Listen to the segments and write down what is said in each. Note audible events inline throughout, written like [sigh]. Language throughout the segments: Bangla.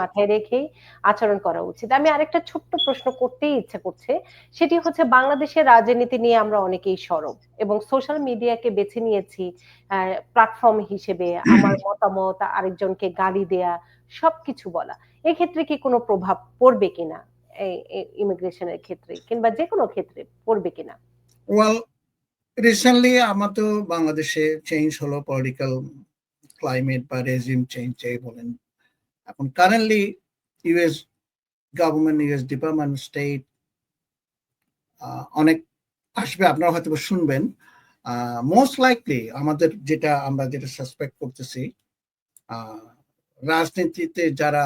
মাথায় রেখেই আচরণ করা উচিত। আমি আরেকটা ছোট্ট প্রশ্ন করতেই ইচ্ছা করছে। সেটি হচ্ছে বাংলাদেশের রাজনীতি নিয়ে আমরা অনেকেই সরব এবং সোশ্যাল মিডিয়াকে বেছে নিয়েছি প্ল্যাটফর্ম হিসেবে [clears throat] আমার মতামত আরেকজনকে গালি দেয়া সবকিছু বলা। এক্ষেত্রে কি কোনো প্রভাব পড়বে কিনা ইমিগ্রেশনের ক্ষেত্রে কিংবা যে কোনো ক্ষেত্রে পড়বে কিনা? ওয়েল রিসেন্টলি আমার তো বাংলাদেশে চেঞ্জ হলো পলিটিক্যাল ক্লাইমেট বা রেজিম চেঞ্জ যাই বলেন। এখন currently US government US department state অনেক আসবে, আপনারা হয়তো শুনবেন। মোস্ট লাইকলি আমাদের যেটা, আমরা যেটা সাসপেক্ট করতেছি রাজনীতিতে যারা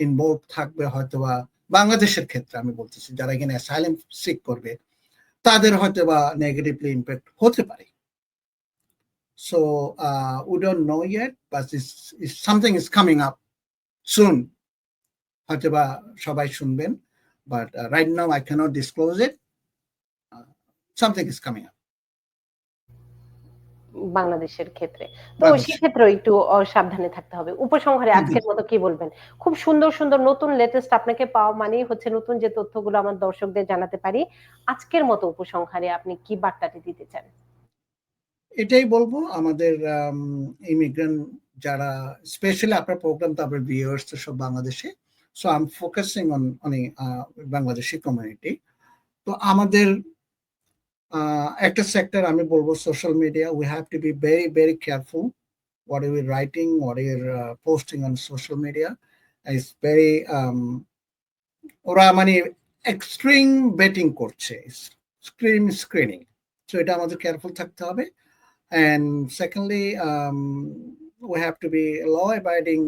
ইনভলভ থাকবে হয়তোবা বাংলাদেশের ক্ষেত্রে আমি বলতেছি, যারা এখানে অ্যাসাইলেম সিক করবে, তাদের হয়তো বা নেগেটিভলি ইম্প্যাক্ট হতে পারে। So we don't know yet but is something is coming up soon হয়তো বা সবাই শুনবেন but right now I cannot disclose it something is coming up বাংলাদেশের ক্ষেত্রে। তো সেক্ষেত্রে একটু সাবধানে থাকতে হবে। উপসংহারে আজকের মতো কি বলবেন? খুব সুন্দর সুন্দর নতুন লেটেস্ট আপনাকে পাওয়া মানেই হচ্ছে নতুন যে তথ্যগুলো আমার দর্শকদের জানাতে পারি। আজকের মতো উপসংহারে আপনি কি বার্তাটি দিতে চান? এটাই বলব আমাদের ইমিগ্রেন্ট যারা স্পেশালি আপনার প্রোগ্রাম তো আপনার ভিউয়ার্স তো সব বাংলাদেশে so I am focusing on on Bangladeshi community তো আমাদের একটা সেক্টর আমি বলব social media we have to be very very careful what are we writing, what posting on social media. It's very ওরা মানে এক্সট্রিম বেটিং করছে স্ক্রিন স্ক্রিনিং সো এটা আমাদের কেয়ারফুল থাকতে হবে। And secondly we have to be law abiding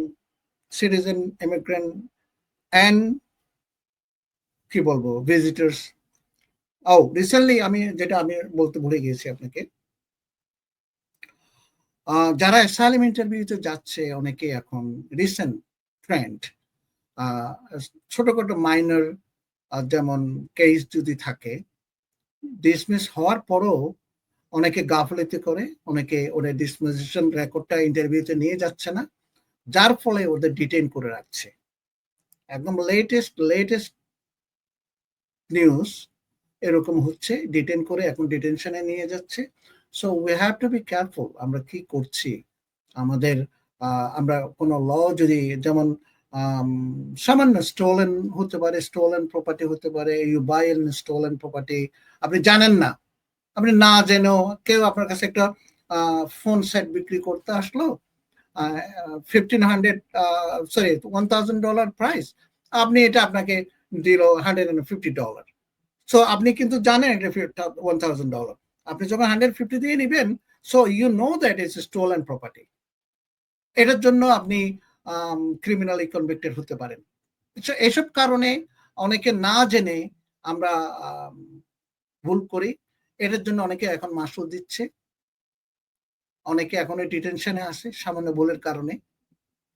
citizen, immigrant, and কি বলব ভিজিটার্স ও রিসেন্টলি আমি যেটা আমি বলতে ভুলে গিয়েছি আপনাকে। যারা অ্যাসাইলাম ইন্টারভিউতে যাচ্ছে অনেকে এখন রিসেন্ট ট্রেন্ড ছোটখাটো মাইনর যেমন কেস যদি থাকে ডিসমিস হওয়ার পরও অনেকে গাফলিতে করে, অনেকে ওদের ডিসমিশন রেকর্ডটা ইন্টারভিউতে নিয়ে যাচ্ছে না, যার ফলে ওদের ডিটেন করে রাখছে। একদম লেটেস্ট লেটেস্ট নিউজ এরকম হচ্ছে ডিটেন করে এখন ডিটেনশনে নিয়ে যাচ্ছে। So we have to be careful আমরা কি করছি। আমাদের আমরা কোনো ল যদি যেমন সামান্য স্টোলেন হতে পারে স্টোলেন প্রপার্টি হতে পারে ইউ বাই স্টোলেন প্রপার্টি আপনি জানেন না। আপনি না জেনেও কেউ আপনার কাছে একটা ফোন সেট বিক্রি করতে আসলো fifteen hundred sorry one thousand dollar price আপনি এটা আপনাকে দিল hundred and fifty dollar so আপনি কিন্তু জানেন এটা ওয়ান থাউজেন্ড ডলার আপনি যখন হান্ড্রেড ফিফটি দিয়ে নেবেন so you know that is stolen property এটার জন্য আপনি ক্রিমিনালি কনভিক্টেড হতে পারেন। এসব কারণে অনেকে না জেনে আমরা ভুল করি। এটার জন্য অনেকে এখন মাসুল দিচ্ছে। অনেকে এখন ওই ডিটেনশনে আছে সামান্য বলের কারণে।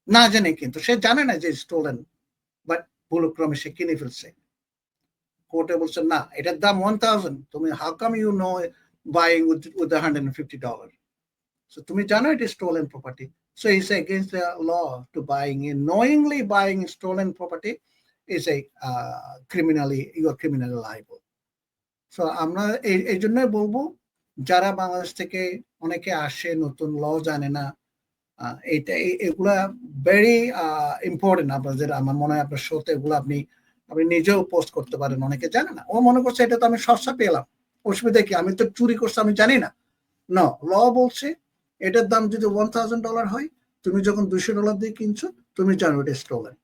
না জানে কিন্তু, সে জানে না যে স্টোলেন বাট ভুলক্রমে সে কিনে ফেলছে। কোর্টে বলছে, না, এটার দাম ওয়ান থাউজেন্ড তুমি how come you know buying with with hundred and fifty dollar so তুমি জানো এটি stolen property so is against the law to buying a knowingly buying stolen property is a criminally your criminal liable So, আমরা এই জন্যই বলব, যারা বাংলাদেশ থেকে অনেকে আসে, নতুন ল জানে না এটা এগুলা ভেরি ইম্পর্টেন্ট আপনাদের, আমার মনে হয় আপনার শোতে এগুলো আপনি আপনি নিজেও পোস্ট করতে পারেন, অনেকে জানে না। ও মনে করছে এটা তো আমি সস্তা পেলাম। অসুবিধা কি? আমি তো চুরি করছি, আমি জানি না। ন ল বলছে, এটার দাম যদি ওয়ান থাউজেন্ড ডলার হয়, তুমি যখন দুশো ডলার দিয়ে কিনছো, তুমি জানো এটা স্টোলেন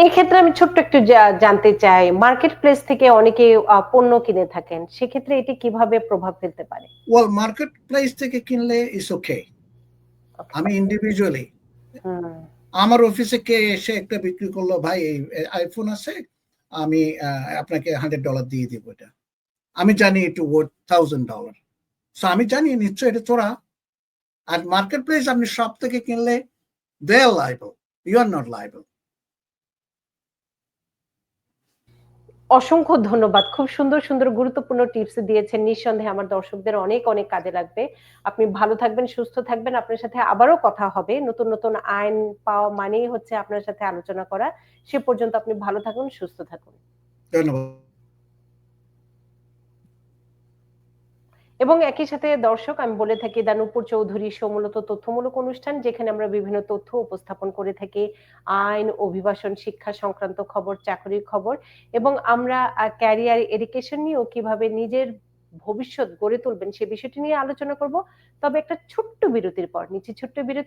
এই ক্ষেত্রে আমি ছোট্ট একটু জানতে চাই। মার্কেট প্লেস থেকে অনেকে পণ্য কিনে থাকেন। সেক্ষেত্রে এটি কীভাবে প্রভাব ফেলতে পারে? ওয়েল মার্কেট প্লেস থেকে কিনলে ইস ওকে আমি ইন্ডিভিজুয়ালি আমার অফিসে কে এসে একটা বিক্রি করল ভাই এই আইফোন আছে আমি আপনাকে হান্ড্রেড ডলার দিয়ে দিব এটা। আমি জানি একটু ওয়ার্ড থাউজেন্ড ডলার সো আমি জানি নিশ্চয় এটা তোরা। আর মার্কেট প্লেস আপনি সব থেকে কিনলে they are liable you are not liable অসংখ্য ধন্যবাদ। খুব সুন্দর, সুন্দর গুরুত্বপূর্ণ টিপস দিয়েছেন। নিঃসন্দেহে আমার দর্শকদের অনেক, অনেক কাজে লাগবে। আপনি ভালো থাকবেন, সুস্থ থাকবেন। আপনার সাথে আবারও কথা হবে। নতুন, নতুন আইন পাওয়া মানেই হচ্ছে আপনার সাথে আলোচনা করা। সে পর্যন্ত আপনি ভালো থাকুন, সুস্থ থাকুন। ধন্যবাদ। এবং একই সাথে দর্শক আমি বলে থাকি দানুপুর চৌধুরী শো মূলত তথ্যমূলক অনুষ্ঠান যেখানে আমরা বিভিন্ন তথ্য উপস্থাপন করে থাকি। আইন, অভিবাসন, শিক্ষা সংক্রান্ত খবর, চাকরির খবর এবং আমরা ক্যারিয়ার এডুকেশন নিয়েও কীভাবে নিজের ভবিষ্যৎ গড়ে তুলবেন সে বিষয়টি নিয়ে আলোচনা করব। তবে একটা ছোট্ট বিরতির পর। নিচে ছোট্ট বিরতি।